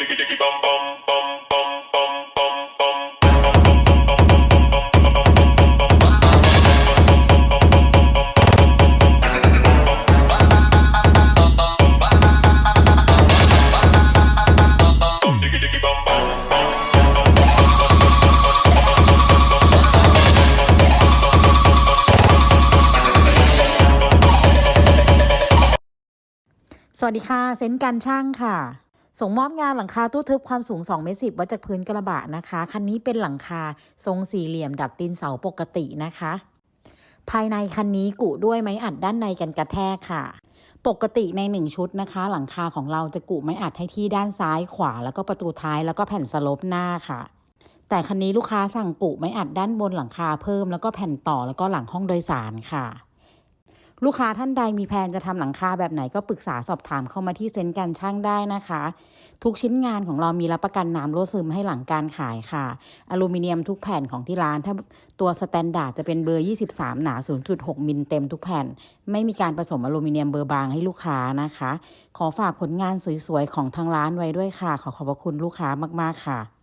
diggy diggy bum bum bum bum bum bum bum bum diggy diggy bum bum สวัสดีค่ะ เซนต์การช่างค่ะ ส่งมอบงานหลังคาตู้ทึบความสูง2เมตรสิวัดจากพื้นกระบะนะคะ คันนี้เป็นหลังคาทรงสี่เหลี่ยมดัดตีนเสาปกตินะคะ ภายในคันนี้กุด้วยไม้อัดด้านในกันกระแทกค่ะ ปกติใน1ชุดนะคะ หลังคาของเราจะกุไม้อัดให้ที่ด้านซ้ายขวา แล้วก็ประตูท้ายแล้วก็แผ่นสลบหน้าค่ะแต่คันนี้ลูกค้าสั่งกุไม้อัดด้านบนหลังคาเพิ่มแล้วก็แผ่นต่อแล้วก็หลังห้องโดยสารค่ะ ลูกค้าท่านใดมีแผนจะทำหลังคาแบบไหนก็ปรึกษาสอบถามเข้ามาที่เซ็นต์การช่างได้นะคะ ทุกชิ้นงานของเรามีรับประกันน้ำรั่วซึมให้หลังการขายค่ะ อลูมิเนียมทุกแผ่นของที่ร้าน ถ้าตัวสแตนดาร์ดจะเป็นเบอร์ 23 หนา 0.6 มิลเต็มทุกแผ่น ไม่มีการผสมอลูมิเนียมเบอร์บางให้ลูกค้านะคะ ขอฝากผลงานสวยๆของทางร้านไว้ด้วยค่ะ ขอขอบพระคุณลูกค้ามากๆค่ะ